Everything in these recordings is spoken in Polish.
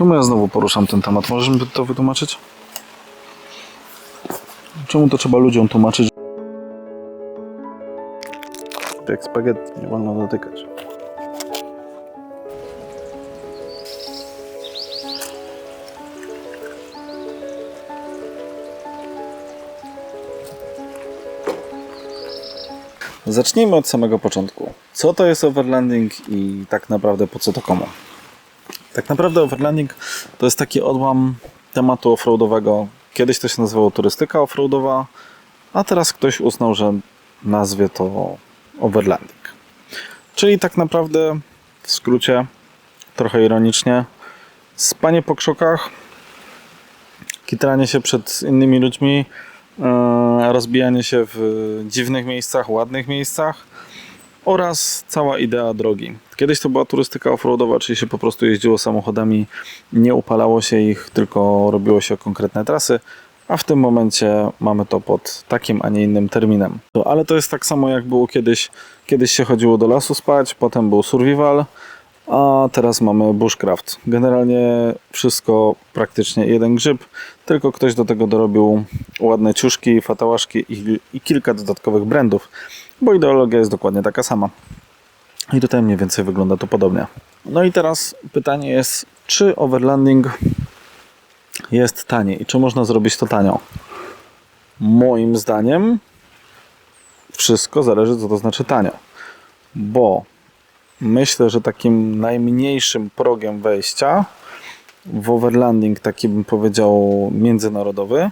Czemu ja znowu poruszam ten temat? Możesz mi to wytłumaczyć? Czemu to trzeba ludziom tłumaczyć? Jak spaghetti, nie wolno dotykać. Zacznijmy od samego początku. Co to jest overlanding i tak naprawdę po co to komu? Tak naprawdę overlanding to jest taki odłam tematu offroadowego. Kiedyś to się nazywało turystyka offroadowa, a teraz ktoś uznał, że nazwie to overlanding. Czyli tak naprawdę w skrócie, trochę ironicznie, spanie po krzokach, kitranie się przed innymi ludźmi, e, rozbijanie się w dziwnych miejscach, ładnych miejscach oraz cała idea drogi. Kiedyś to była turystyka offroadowa, czyli się po prostu jeździło samochodami, nie upalało się ich, tylko robiło się konkretne trasy, a w tym momencie mamy to pod takim, a nie innym terminem. Ale to jest tak samo jak było kiedyś. Kiedyś się chodziło do lasu spać, potem był survival, a teraz mamy bushcraft. Generalnie wszystko praktycznie jeden grzyb, tylko ktoś do tego dorobił ładne ciuszki, fatałaszki i, i kilka dodatkowych brandów, bo ideologia jest dokładnie taka sama. I tutaj mniej więcej wygląda to podobnie. No i teraz pytanie jest, czy overlanding jest tanie i czy można zrobić to tanio? Moim zdaniem wszystko zależy, co to znaczy tanio. Bo myślę, że takim najmniejszym progiem wejścia w overlanding, taki bym powiedział międzynarodowy,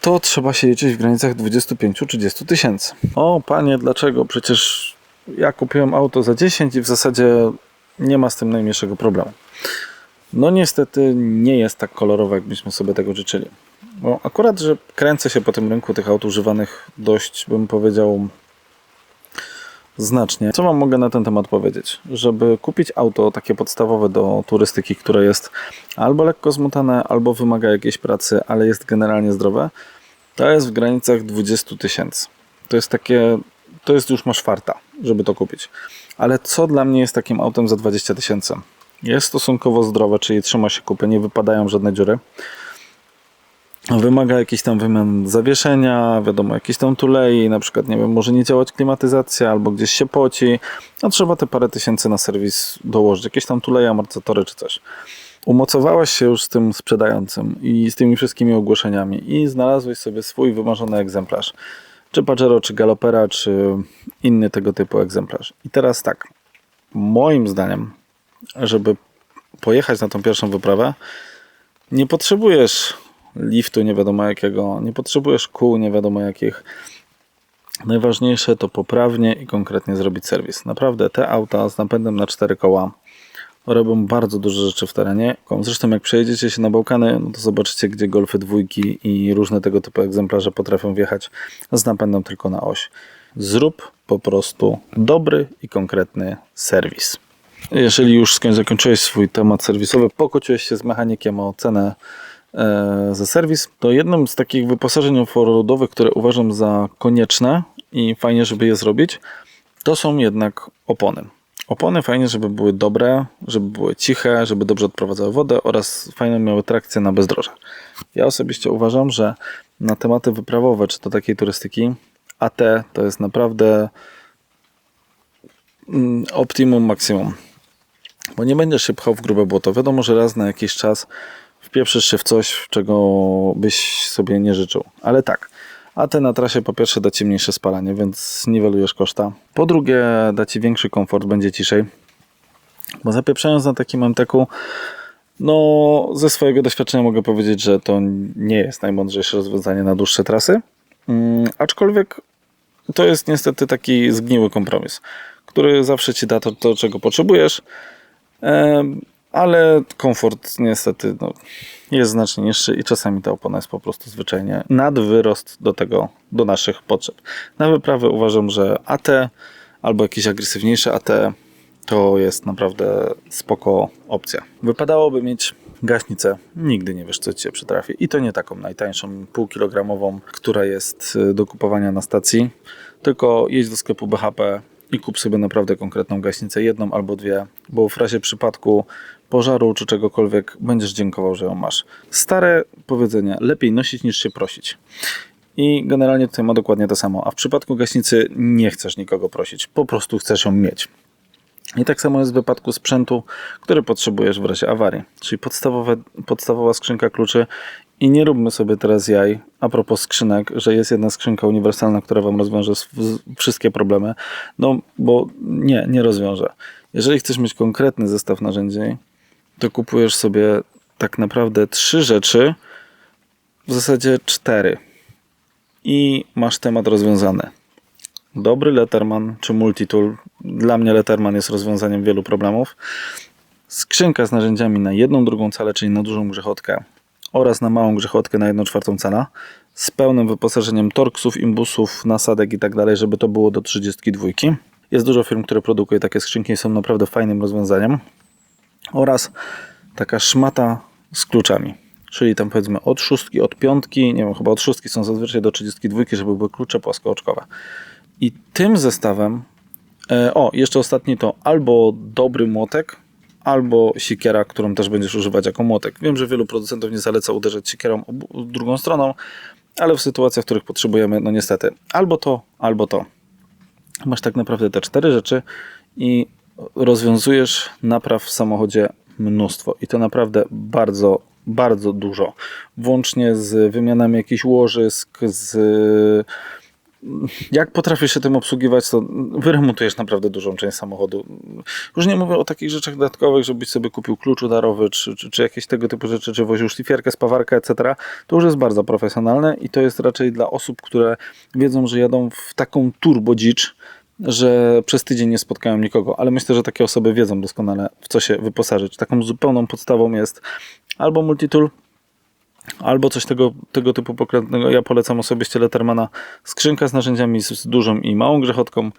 to trzeba się liczyć w granicach 25-30 tysięcy. O panie, dlaczego? Przecież ja kupiłem auto za 10 i w zasadzie nie ma z tym najmniejszego problemu. No niestety nie jest tak kolorowe, jakbyśmy sobie tego życzyli. Bo akurat, że kręcę się po tym rynku tych aut używanych dość, bym powiedział, znacznie. Co Wam mogę na ten temat powiedzieć? Żeby kupić auto takie podstawowe do turystyki, które jest albo lekko zmutane, albo wymaga jakiejś pracy, ale jest generalnie zdrowe, to jest w granicach 20 tysięcy. To jest takie, to jest już masz farta, żeby to kupić. Ale co dla mnie jest takim autem za 20 tysięcy? Jest stosunkowo zdrowe, czyli trzyma się kupy, nie wypadają żadne dziury. Wymaga jakichś tam wymian zawieszenia, wiadomo, jakieś tam tulei, na przykład, nie wiem, może nie działać klimatyzacja, albo gdzieś się poci. No trzeba te parę tysięcy na serwis dołożyć, jakieś tam tuleje, amortyzatory czy coś. Umocowałeś się już z tym sprzedającym i z tymi wszystkimi ogłoszeniami i znalazłeś sobie swój wymarzony egzemplarz. Czy Pajero, czy Galopera, czy inny tego typu egzemplarz. I teraz tak, moim zdaniem, żeby pojechać na tą pierwszą wyprawę, nie potrzebujesz liftu nie wiadomo jakiego, nie potrzebujesz kół nie wiadomo jakich. Najważniejsze to poprawnie i konkretnie zrobić serwis. Naprawdę te auta z napędem na cztery koła robią bardzo dużo rzeczy w terenie. Zresztą jak przejedziecie się na Bałkany, no to zobaczycie gdzie golfy dwójki i różne tego typu egzemplarze potrafią wjechać z napędem tylko na oś. Zrób po prostu dobry i konkretny serwis. Jeżeli już zakończyłeś swój temat serwisowy, pokłóciłeś się z mechanikiem o cenę za serwis, to jednym z takich wyposażeń offroadowych, które uważam za konieczne i fajnie, żeby je zrobić, to są jednak opony. Opony fajnie, żeby były dobre, żeby były ciche, żeby dobrze odprowadzały wodę oraz fajnie miały trakcję na bezdroże. Ja osobiście uważam, że na tematy wyprawowe, czy to takiej turystyki, AT to jest naprawdę mm, optimum, maksimum bo nie będziesz się pchał w grube błoto. Wiadomo, że raz na jakiś czas wpieprzysz się w coś, czego byś sobie nie życzył. Ale tak, a te na trasie po pierwsze da Ci mniejsze spalanie, więc niwelujesz koszta. Po drugie da Ci większy komfort, będzie ciszej. Bo zapieprzając na takim MTK-u, no ze swojego doświadczenia mogę powiedzieć, że to nie jest najmądrzejsze rozwiązanie na dłuższe trasy. Mm, aczkolwiek to jest niestety taki zgniły kompromis, który zawsze Ci da to, to czego potrzebujesz, Em, ale komfort niestety no, jest znacznie niższy i czasami ta opona jest po prostu zwyczajnie nadwyrost do tego, do naszych potrzeb. Na wyprawę uważam, że AT albo jakieś agresywniejsze AT to jest naprawdę spoko opcja. Wypadałoby mieć gaśnicę, nigdy nie wiesz co ci się przytrafi i to nie taką najtańszą półkilogramową, która jest y, do kupowania na stacji, tylko jedź do sklepu BHP, i kup sobie naprawdę konkretną gaśnicę, jedną albo dwie, bo w razie przypadku pożaru czy czegokolwiek będziesz dziękował, że ją masz. Stare powiedzenie, lepiej nosić niż się prosić. I generalnie tutaj ma dokładnie to samo. A w przypadku gaśnicy nie chcesz nikogo prosić, po prostu chcesz ją mieć. I tak samo jest w wypadku sprzętu, który potrzebujesz w razie awarii. Czyli podstawowe, podstawowa skrzynka kluczy. I nie róbmy sobie teraz jaj a propos skrzynek, że jest jedna skrzynka uniwersalna, która Wam rozwiąże wszystkie problemy. No, bo nie, nie rozwiąże. Jeżeli chcesz mieć konkretny zestaw narzędzi, to kupujesz sobie tak naprawdę trzy rzeczy, w zasadzie cztery. I masz temat rozwiązany. Dobry Letterman czy Multitool. Dla mnie Letterman jest rozwiązaniem wielu problemów. Skrzynka z narzędziami na jedną drugą calę, czyli na dużą grzechotkę oraz na małą grzechotkę na jedną czwartą cala z pełnym wyposażeniem torksów, imbusów, nasadek i tak dalej, żeby to było do 32. Jest dużo firm, które produkuje takie skrzynki i są naprawdę fajnym rozwiązaniem. Oraz taka szmata z kluczami. Czyli tam powiedzmy od szóstki, od piątki, nie wiem, chyba od szóstki są zazwyczaj do 32, żeby były klucze płaskooczkowe. I tym zestawem, e, o, jeszcze ostatni to albo dobry młotek, albo siekiera, którą też będziesz używać jako młotek. Wiem, że wielu producentów nie zaleca uderzać siekierą drugą stroną, ale w sytuacjach, w których potrzebujemy, no niestety, albo to, albo to. Masz tak naprawdę te cztery rzeczy i rozwiązujesz napraw w samochodzie mnóstwo. I to naprawdę bardzo, bardzo dużo. Włącznie z wymianami jakichś łożysk, z jak potrafisz się tym obsługiwać, to wyremontujesz naprawdę dużą część samochodu. Już nie mówię o takich rzeczach dodatkowych, żebyś sobie kupił klucz udarowy, czy, czy, czy jakieś tego typu rzeczy, czy woził szlifierkę, spawarkę, etc. To już jest bardzo profesjonalne i to jest raczej dla osób, które wiedzą, że jadą w taką turbo dzicz, że przez tydzień nie spotkają nikogo, ale myślę, że takie osoby wiedzą doskonale, w co się wyposażyć. Taką zupełną podstawą jest albo multitool, albo coś tego, tego typu pokrętnego. Ja polecam osobiście Lettermana. Skrzynka z narzędziami z, dużą i małą grzechotką,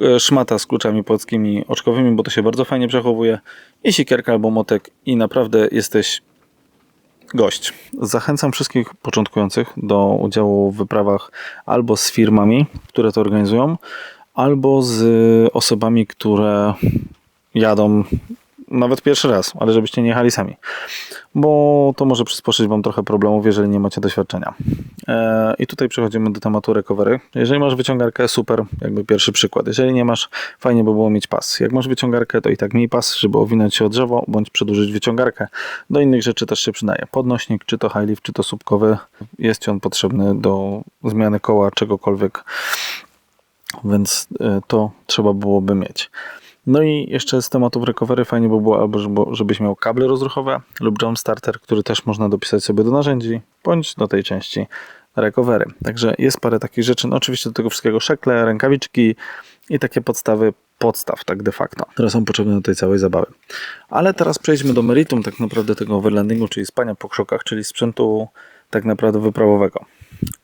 e, szmata z kluczami płackimi oczkowymi, bo to się bardzo fajnie przechowuje i sikierka albo motek i naprawdę jesteś gość. Zachęcam wszystkich początkujących do udziału w wyprawach albo z firmami, które to organizują, albo z osobami, które jadą nawet pierwszy raz, ale żebyście nie jechali sami, bo to może przysporzyć Wam trochę problemów, jeżeli nie macie doświadczenia. E, I tutaj przechodzimy do tematu recovery. Jeżeli masz wyciągarkę, super, jakby pierwszy przykład. Jeżeli nie masz, fajnie by było mieć pas. Jak masz wyciągarkę, to i tak miej pas, żeby owinąć się o drzewo, bądź przedłużyć wyciągarkę. Do innych rzeczy też się przydaje. Podnośnik, czy to high lift, czy to słupkowy, jest Ci on potrzebny do zmiany koła, czegokolwiek, więc e, to trzeba byłoby mieć. No i jeszcze z tematów recovery fajnie by było albo żebyś miał kable rozruchowe lub jump starter, który też można dopisać sobie do narzędzi, bądź do tej części recovery. Także jest parę takich rzeczy. No oczywiście do tego wszystkiego szekle, rękawiczki i takie podstawy podstaw, tak de facto, które są potrzebne do tej całej zabawy. Ale teraz przejdźmy do meritum tak naprawdę tego overlandingu, czyli spania po krzokach, czyli sprzętu tak naprawdę wyprawowego.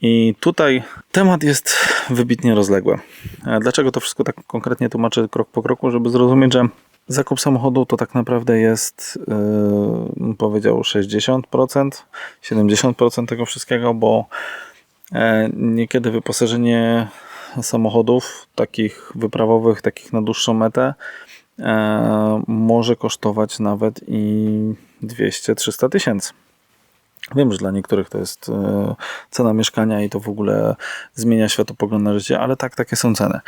I tutaj temat jest wybitnie rozległy. Dlaczego to wszystko tak konkretnie tłumaczę krok po kroku, żeby zrozumieć, że zakup samochodu to tak naprawdę jest, yy, powiedział, 60%, 70% tego wszystkiego, bo yy, niekiedy wyposażenie samochodów takich wyprawowych, takich na dłuższą metę yy, może kosztować nawet i 200-300 tysięcy. Wiem, że dla niektórych to jest e, cena mieszkania i to w ogóle zmienia światopogląd na życie, ale tak, takie są ceny.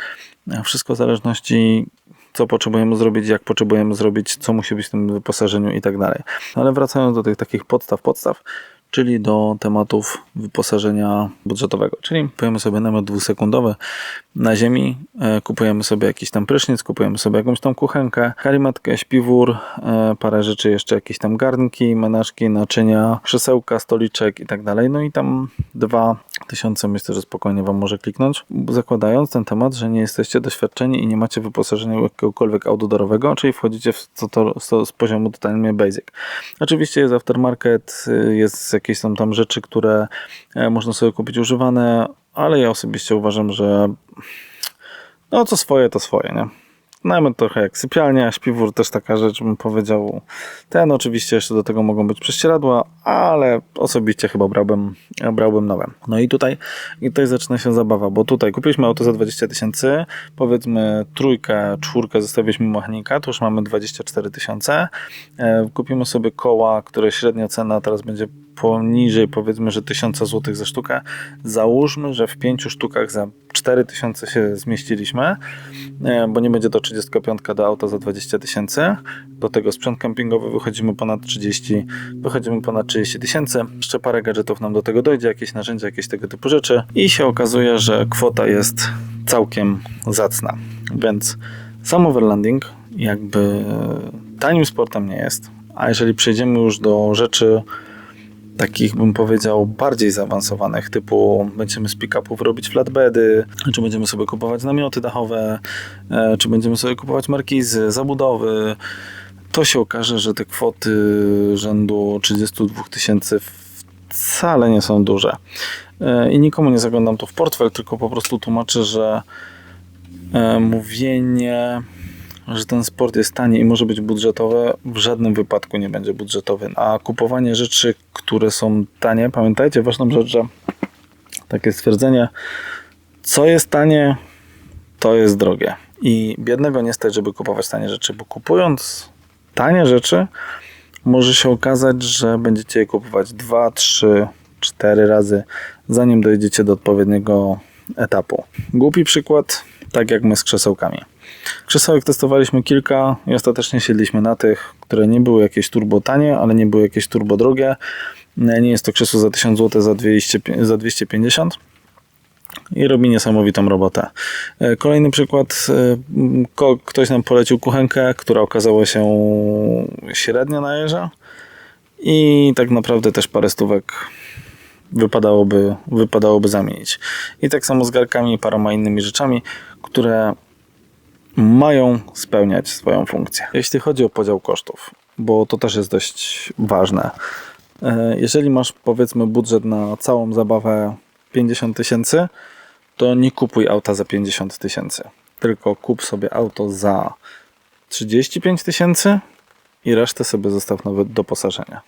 Wszystko w zależności co potrzebujemy zrobić, jak potrzebujemy zrobić, co musi być w tym wyposażeniu i tak dalej. Ale wracając do tych takich podstaw, podstaw, czyli do tematów wyposażenia budżetowego. Czyli kupujemy sobie namiot dwusekundowy na ziemi, e, kupujemy sobie jakiś tam prysznic, kupujemy sobie jakąś tam kuchenkę, karimatkę, śpiwór, e, parę rzeczy jeszcze, jakieś tam garnki, menażki, naczynia, krzesełka, stoliczek i tak dalej. No i tam dwa tysiące myślę, że spokojnie Wam może kliknąć, zakładając ten temat, że nie jesteście doświadczeni i nie macie wyposażenia jakiegokolwiek outdoorowego, czyli wchodzicie w to, to z poziomu totalnie basic. Oczywiście jest aftermarket, jest jakieś są tam rzeczy, które e, można sobie kupić używane, ale ja osobiście uważam, że no co swoje, to swoje, nie? Namiot trochę jak sypialnia, śpiwór też taka rzecz, bym powiedział. Ten oczywiście jeszcze do tego mogą być prześcieradła, ale osobiście chyba brałbym, brałbym nowe. No i tutaj, i tutaj zaczyna się zabawa, bo tutaj kupiliśmy auto za 20 tysięcy, powiedzmy trójkę, czwórkę zostawiliśmy mechanika, to już mamy 24 tysiące. E, kupimy sobie koła, które średnia cena teraz będzie poniżej powiedzmy, że 1000 zł za sztukę. Załóżmy, że w pięciu sztukach za 4000 się zmieściliśmy, e, bo nie będzie to 35 do auta za 20 tysięcy. Do tego sprzęt kempingowy wychodzimy ponad 30, wychodzimy ponad 30 tysięcy. Jeszcze parę gadżetów nam do tego dojdzie, jakieś narzędzia, jakieś tego typu rzeczy i się okazuje, że kwota jest całkiem zacna. Więc sam overlanding jakby tanim sportem nie jest, a jeżeli przejdziemy już do rzeczy takich bym powiedział bardziej zaawansowanych, typu będziemy z pick-upów robić flatbedy, czy będziemy sobie kupować namioty dachowe, e, czy będziemy sobie kupować markizy, zabudowy, to się okaże, że te kwoty rzędu 32 tysięcy wcale nie są duże. E, I nikomu nie zaglądam to w portfel, tylko po prostu tłumaczę, że e, mówienie że ten sport jest tani i może być budżetowy, w żadnym wypadku nie będzie budżetowy. A kupowanie rzeczy, które są tanie, pamiętajcie ważną rzecz, że takie stwierdzenie, co jest tanie, to jest drogie. I biednego nie stać, żeby kupować tanie rzeczy, bo kupując tanie rzeczy, może się okazać, że będziecie je kupować 2, 3, 4 razy, zanim dojdziecie do odpowiedniego etapu. Głupi przykład, tak jak my z krzesełkami. Krzesełek testowaliśmy kilka i ostatecznie siedliśmy na tych, które nie były jakieś turbo tanie, ale nie były jakieś turbo drogie. Nie jest to krzesło za 1000 zł, za, 200, za 250 i robi niesamowitą robotę. E, kolejny przykład, e, ktoś nam polecił kuchenkę, która okazała się średnio na jeża i tak naprawdę też parę stówek wypadałoby, wypadałoby zamienić. I tak samo z garkami i paroma innymi rzeczami, które mają spełniać swoją funkcję. Jeśli chodzi o podział kosztów, bo to też jest dość ważne. E, jeżeli masz powiedzmy budżet na całą zabawę 50 tysięcy, to nie kupuj auta za 50 tysięcy, tylko kup sobie auto za 35 tysięcy i resztę sobie zostaw na doposażenie.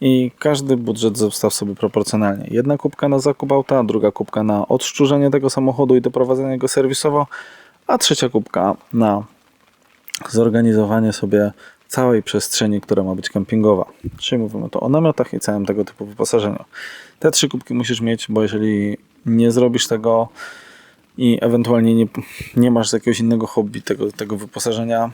I każdy budżet zostaw sobie proporcjonalnie. Jedna kubka na zakup auta, druga kubka na odszczurzenie tego samochodu i doprowadzenie go serwisowo, a trzecia kubka na zorganizowanie sobie całej przestrzeni, która ma być kempingowa. Czyli mówimy to o namiotach i całym tego typu wyposażeniu. Te trzy kubki musisz mieć, bo jeżeli nie zrobisz tego i ewentualnie nie, nie masz jakiegoś innego hobby tego, tego wyposażenia,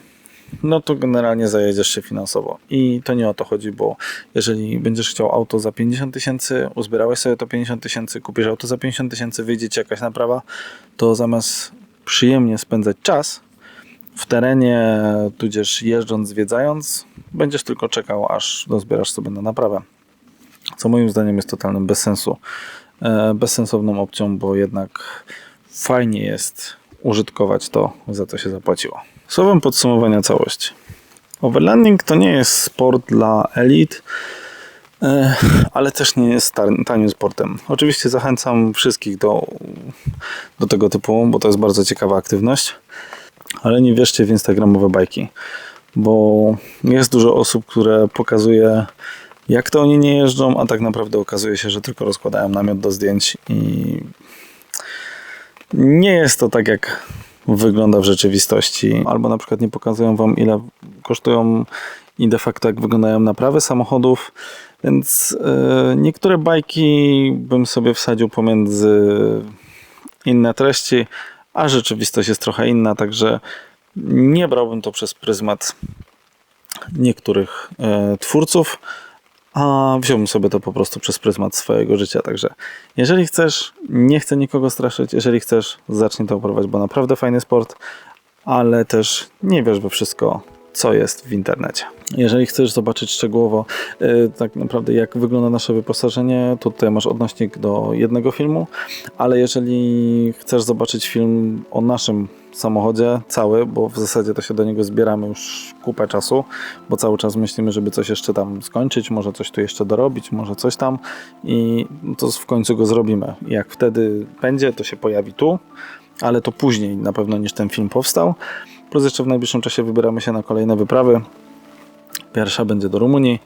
no to generalnie zajedziesz się finansowo. I to nie o to chodzi, bo jeżeli będziesz chciał auto za 50 tysięcy, uzbierałeś sobie to 50 tysięcy, kupisz auto za 50 tysięcy, wyjdzie ci jakaś naprawa, to zamiast przyjemnie spędzać czas w terenie, tudzież jeżdżąc, zwiedzając, będziesz tylko czekał, aż dozbierasz sobie na naprawę. Co moim zdaniem jest totalnym bez sensu. E, bezsensowną opcją, bo jednak fajnie jest użytkować to, za co się zapłaciło. Słowem podsumowania całości. Overlanding to nie jest sport dla elit, ale też nie jest tanim sportem. Oczywiście zachęcam wszystkich do, do tego typu, bo to jest bardzo ciekawa aktywność, ale nie wierzcie w instagramowe bajki, bo jest dużo osób, które pokazuje jak to oni nie jeżdżą, a tak naprawdę okazuje się, że tylko rozkładają namiot do zdjęć i nie jest to tak jak wygląda w rzeczywistości, albo na przykład nie pokazują wam ile kosztują i de facto jak wyglądają naprawy samochodów, więc yy, niektóre bajki bym sobie wsadził pomiędzy inne treści, a rzeczywistość jest trochę inna, także nie brałbym to przez pryzmat niektórych yy, twórców, a wziąłbym sobie to po prostu przez pryzmat swojego życia. Także jeżeli chcesz, nie chcę nikogo straszyć, jeżeli chcesz, zacznij to prowadzić, bo naprawdę fajny sport, ale też nie wiesz we wszystko, co jest w internecie. Jeżeli chcesz zobaczyć szczegółowo yy, tak naprawdę jak wygląda nasze wyposażenie, to tutaj masz odnośnik do jednego filmu, ale jeżeli chcesz zobaczyć film o naszym samochodzie cały, bo w zasadzie to się do niego zbieramy już kupę czasu, bo cały czas myślimy, żeby coś jeszcze tam skończyć, może coś tu jeszcze dorobić, może coś tam i to w końcu go zrobimy. Jak wtedy będzie, to się pojawi tu, ale to później na pewno niż ten film powstał. Plus jeszcze w najbliższym czasie wybieramy się na kolejne wyprawy. Pierwsza będzie do Rumunii,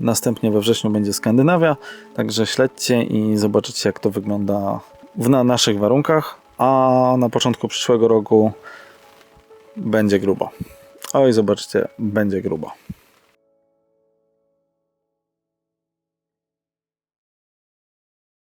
następnie we wrześniu będzie Skandynawia, także śledźcie i zobaczycie jak to wygląda w na naszych warunkach, a na początku przyszłego roku będzie grubo. Oj, zobaczcie, będzie grubo.